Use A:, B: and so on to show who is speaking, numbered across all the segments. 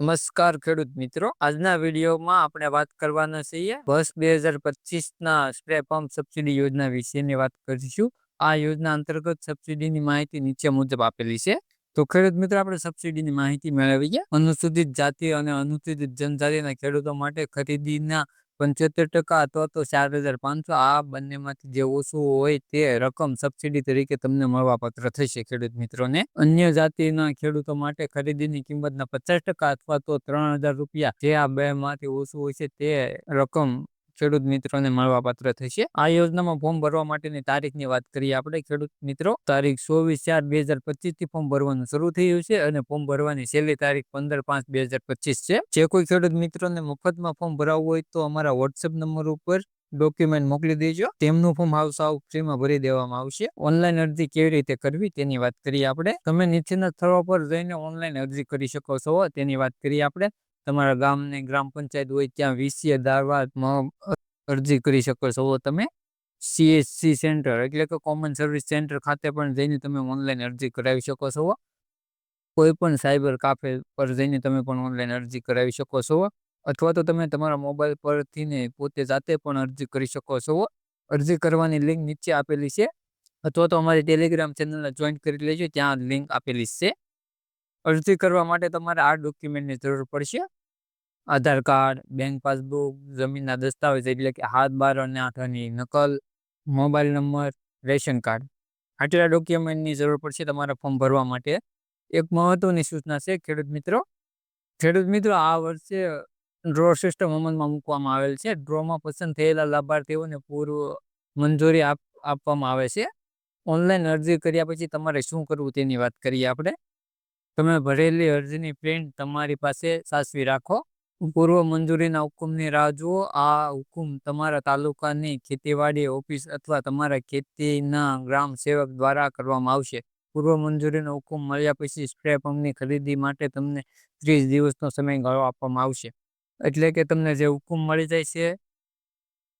A: નમસ્કાર ખેડૂત મિત્રો. આજના વિડીયોમાં આપણે વાત કરવાના છીએ વર્ષ બે હજાર પચીસ ના સ્પ્રે પંપ સબસિડી યોજના વિશેની વાત કરીશું. આ યોજના અંતર્ગત સબસિડીની માહિતી નીચે મુજબ આપેલી છે. તો ખેડૂત મિત્રો, આપણે સબસિડીની માહિતી મેળવીએ. અનુસૂચિત જાતિ અને અનુસૂચિત જનજાતિના ખેડૂતો માટે ખરીદીના પંચોતેર ટકા અથવા તો ચાર હજાર પાંચસો, આ બંનેમાંથી જે ઓછું હોય તે રકમ સબસિડી તરીકે તમને મળવાપાત્ર થશે ખેડૂત મિત્રોને. અન્ય જાતિના ખેડૂતો માટે ખરીદીની કિંમતના પચાસ ટકા અથવા તો ત્રણ હજાર રૂપિયા, જે આ બે માંથી ઓછું હોય છે તે રકમ ખેડૂત મિત્રોને મળવાપાત્ર થશે. આ યોજનામાં ફોર્મ ભરવા માટેની તારીખની વાત કરીએ આપણે. ખેડૂત મિત્રો, તારીખ ચોવીસ ચાર બે હજારથી ફોર્મ ભરવાનું શરૂ થયું છે અને ફોર્મ ભરવાની છેલ્લી તારીખ પંદર પાંચ બે હજાર પચીસ છે. જે કોઈ ખેડૂત મિત્રોને મફતમાં ફોર્મ ભરાવવું હોય તો અમારા વોટ્સએપ નંબર ઉપર ડોક્યુમેન્ટ મોકલી દેજો. તેમનું ફોર્મ હાઉસ સાવ ફ્રીમાં ભરી દેવામાં આવશે. ઓનલાઈન અરજી કેવી રીતે કરવી તેની વાત કરીએ આપણે. તમે નીચેના સ્થળો પર જઈને ઓનલાઈન અરજી કરી શકો છો. તેની વાત કરીએ આપણે. તમારા ગામની ગ્રામ પંચાયત હોય ત્યાં વીસીએ દારવાદમાં અરજી કરી શકો છો. તમે સીએસસી સેન્ટર એટલે કે કોમન સર્વિસ સેન્ટર ખાતે પણ જઈને તમે ઓનલાઈન અરજી કરાવી શકો છો. કોઈ પણ સાયબર કાફે પર જઈને તમે પણ ઓનલાઈન અરજી કરાવી શકો છો. અથવા તો તમે તમારા મોબાઈલ પરથી ને પોતે જાતે પણ અરજી કરી શકો છો. અરજી કરવાની લિંક નીચે આપેલી છે. અથવા તો અમારી ટેલિગ્રામ ચેનલને જોઈન કરી લેજો. ત્યાં લિંક આપેલી છે. અરજી કરવા માટે તમારે આ ડોક્યુમેન્ટની જરૂર પડશે. આધાર કાર્ડ, બેંક પાસબુક, જમીનના દસ્તાવેજ એટલે કે હાથ, બાર અને આઠની નકલ, મોબાઈલ નંબર, રેશન કાર્ડ. આટલા ડોક્યુમેન્ટની જરૂર પડશે તમારા ફોર્મ ભરવા માટે. એક મહત્વની સૂચના છે, ખેડૂત મિત્રો. ખેડૂત મિત્રો, આ વર્ષે ડ્રો સિસ્ટમ અમલમાં મૂકવામાં આવેલ છે. ડ્રોમાં પસંદ થયેલા લાભાર્થીઓને પૂર્વ મંજૂરી આપવામાં આવે છે. ઓનલાઈન અરજી કર્યા પછી તમારે શું કરવું તેની વાત કરીએ આપણે. તમે ભરેલી અરજીની પ્રિન્ટ તમારી પાસે સાચવી રાખો. પૂર્વ મંજૂરીના હુકમની રાહ જુઓ. આ હુકુમ તમારા તાલુકાની ખેતીવાડી ઓફિસ અથવા તમારા ખેતીના ગ્રામ સેવક દ્વારા કરવામાં આવશે. પૂર્વ મંજૂરીનો હુકમ મળ્યા પછી સ્પ્રે પંપની ખરીદી માટે તમને ત્રીસ દિવસનો સમયગાળો આપવામાં આવશે. એટલે કે તમને જે હુકમ મળી જાય છે,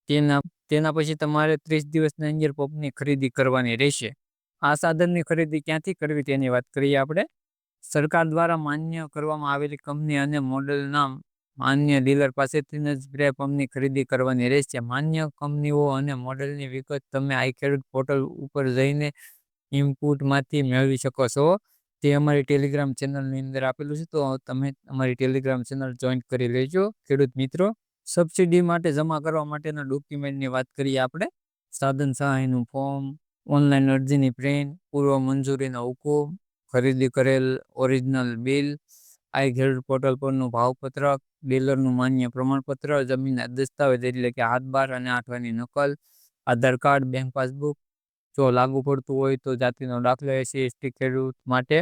A: તેના તેના પછી તમારે ત્રીસ દિવસની અંદર પંપની ખરીદી કરવાની રહેશે. આ સાધનની ખરીદી ક્યાંથી કરવી તેની વાત કરીએ આપણે? સરકાર દ્વારા માન્ય કરવામાં આવેલી કંપની અને મોડલ નામ માન્ય ડીલર પાસેથી જ સ્પ્રે પંપની ખરીદી કરવાની રહેશે. માન્ય કંપનીઓ અને મોડેલની વિગત તમે આઈ ખેડૂત પોર્ટલ ઉપર જઈને ઇનપુટમાંથી મેળવી શકો છો. તે અમારી ટેલિગ્રામ ચેનલની અંદર આપેલું છે, તો તમે અમારી ટેલિગ્રામ ચેનલ જોઈન કરી લેજો. ખેડૂત મિત્રો, સબસિડી માટે જમા કરવા માટેના ડોક્યુમેન્ટની વાત કરીએ આપણે. સાધન સહાયનું ફોર્મ, ઓનલાઈન અરજીની પ્રિન્ટ, પૂર્વ મંજૂરીનો હુકુમ, ખરીદી કરેલ ઓરિજિનલ બિલ આઈ ખેડૂત પોર્ટલ પરનું ભાવપત્રક ડીલરનું માન્ય પ્રમાણપત્ર, જમીનના દસ્તાવેજ એટલે કે હાથ બાર અને આઠવાની નકલ, આધાર કાર્ડ બેંક પાસબુક જો લાગુ પડતું હોય તો જાતિનો દાખલો એસી એસટી ખેડૂત માટે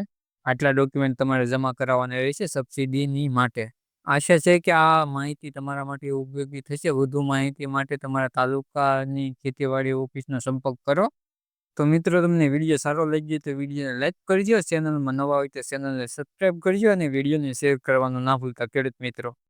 A: આટલા ડોક્યુમેન્ટ તમારે જમા કરાવવાના રહેશે સબસિડીની માટે. આશા છે કે આ માહિતી તમારા માટે ઉપયોગી થશે. વધુ માહિતી માટે તમારા તાલુકાની ખેતીવાડી ઓફિસનો સંપર્ક કરો. તો મિત્રો, તમને વીડિયો સારો લાગ્યો તો વિડીયોને લાઇક કરજો. ચેનલમાં નવા હોય તો ચેનલને સબસ્ક્રાઈબ કરજો અને વિડીયોને શેર કરવાનું ના ભૂલતા, ખેડૂત મિત્રો.